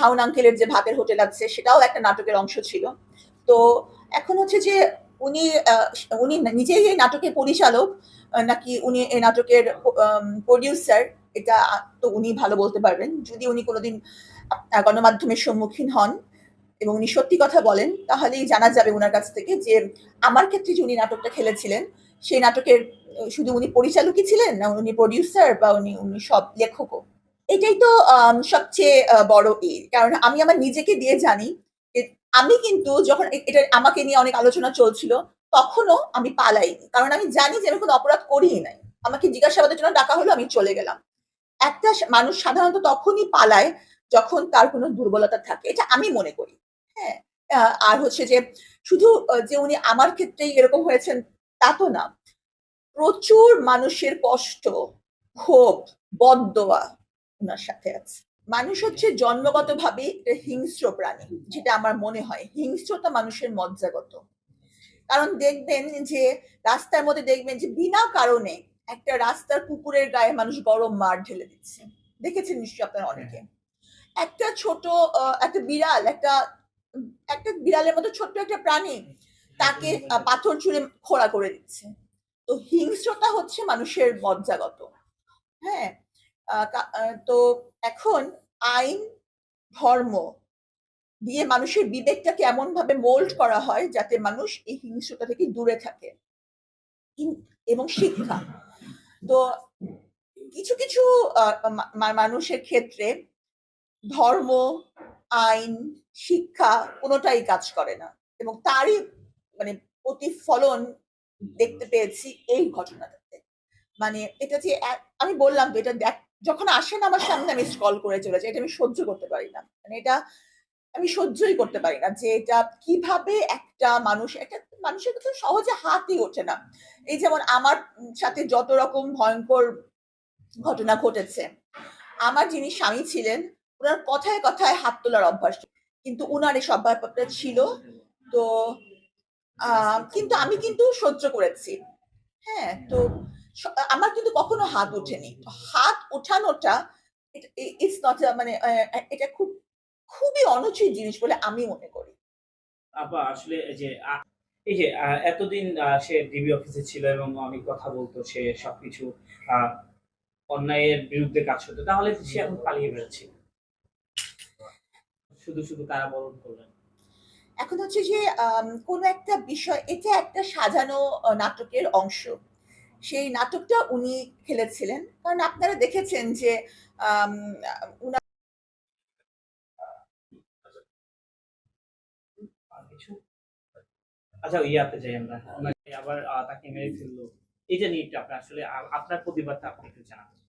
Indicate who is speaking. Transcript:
Speaker 1: হাউন আঙ্কেলের যে ভাতের হোটেল আছে, সেটাও একটা নাটকের অংশ ছিল। তো এখন হচ্ছে যে উনি উনি নিজেই এই নাটকের পরিচালক নাকি উনি এই নাটকের প্রডিউসার এটা তো উনি ভালো বলতে পারবেন। যদি উনি কোনোদিন গণমাধ্যমের সম্মুখীন হন এবং উনি সত্যি কথা বলেন, তাহলেই জানা যাবে ওনার কাছ থেকে যে আমার ক্ষেত্রে যে উনি নাটকটা খেলেছিলেন, সেই নাটকের, শুধু উনি পরিচালকই ছিলেন, না উনি প্রডিউসার বা উনি উনি সব লেখকও? এটাই তো সবচেয়ে বড় এ। কারণ আমি আমার নিজেকে দিয়ে জানি আমি কিন্তু যখন এটা আমাকে নিয়ে অনেক আলোচনা চলছিল, তখনও আমি পালাইনি। কারণ আমি জানি যে আমি কোনো অপরাধ করিই নাই। আমাকে জিজ্ঞাসাবাদের জন্য ডাকা হলো, আমি চলে গেলাম। একটা মানুষ সাধারণত তখনই পালায় যখন তার কোনো দুর্বলতা থাকে। এটা আমি মনে করি। হ্যাঁ আর হচ্ছে যে শুধু যে উনি আমার ক্ষেত্রেই এরকম হয়েছেন, তা তো না। প্রচুর মানুষের কষ্ট, ক্ষোভ, বদদোয়া ওনার সাথে আছে। মানুষ হচ্ছে জন্মগতভাবে একটা হিংস্র প্রাণী যেটা আমার মনে হয়। হিংস্রতা মানুষের মজ্জাগত। কারণ দেখবেন যে রাস্তার মধ্যে দেখবেন যে বিনা কারণে একটা রাস্তার কুকুরের গায়ে মানুষ গরম মার ঢেলে দিচ্ছে। দেখেছেন নিশ্চয়ই আপনারা অনেকে? একটা ছোট একটা বিড়াল একটা একটা বিড়ালের মতো ছোট্ট একটা প্রাণী তাকে পাথর ছুঁড়ে খোড়া করে দিচ্ছে। তো হিংস্রতা হচ্ছে মানুষের মজ্জাগত। হ্যাঁ? তো এখন আইন, ধর্ম দিয়ে মানুষের বিবেকটাকে এমন ভাবে মোল্ড করা হয় যাতে মানুষ এই হিংস্রতা থেকে দূরে থাকে। এবং শিক্ষা। তো কিছু কিছু মানুষের ক্ষেত্রে ধর্ম, আইন, শিক্ষা কোনোটাই কাজ করে না এবং তারই মানে প্রতিফলন দেখতে পেয়েছি এই ঘটনাটাতে। মানে এটা যে আমি বললাম তো এটা যখন আসে না আমার সামনে, আমি স্ক্রল করে চলে যাই। এটা আমি সহ্য করতে পারি না। মানে এটা আমি সহ্যই করতে পারি না যে এটা কীভাবে একটা মানুষ, একটা মানুষের তো সহজে হাতই ওঠে না। এই যেমন আমার সাথে যত রকম ভয়ঙ্কর ঘটনা ঘটেছে, আমার যিনি স্বামী ছিলেন ওনার কথায় কথায় হাত তোলার অভ্যাস কিন্তু ওনার এই স্বভাবটা ছিল, তো কিন্তু আমি কিন্তু সহ্য করেছি। হ্যাঁ তো আমার কিন্তু কখনো হাত ওঠেনি। হাত ওঠানোটা ইটস নট মানে এটা খুব খুবই অনুচিত জিনিস বলে আমি মনে করি।
Speaker 2: আপা আসলে যে এই যে এতদিন সে ডিবি অফিসে ছিল এবং অনেক কথা বলতো সে সবকিছু অন্যায়ের বিরুদ্ধে কাজ করতো তাহলে সে এখন পালিয়ে বেড়াচ্ছে। শুধু শুধু তারা বরণ করলেন।
Speaker 1: এখন হচ্ছে যে কোনো একটা বিষয় এটা একটা সাজানো নাটকের অংশ। সেই নাটকটা উনি খেলেছিলেন। কারণ আপনারা দেখেছেন যে
Speaker 2: আচ্ছা ইয়াতে যাই আমরা। আবার তাকে মেরে ফেলল। এটা নিয়ে একটু আসলে আপনার প্রতিবাদটা আপনি একটু জানাবেন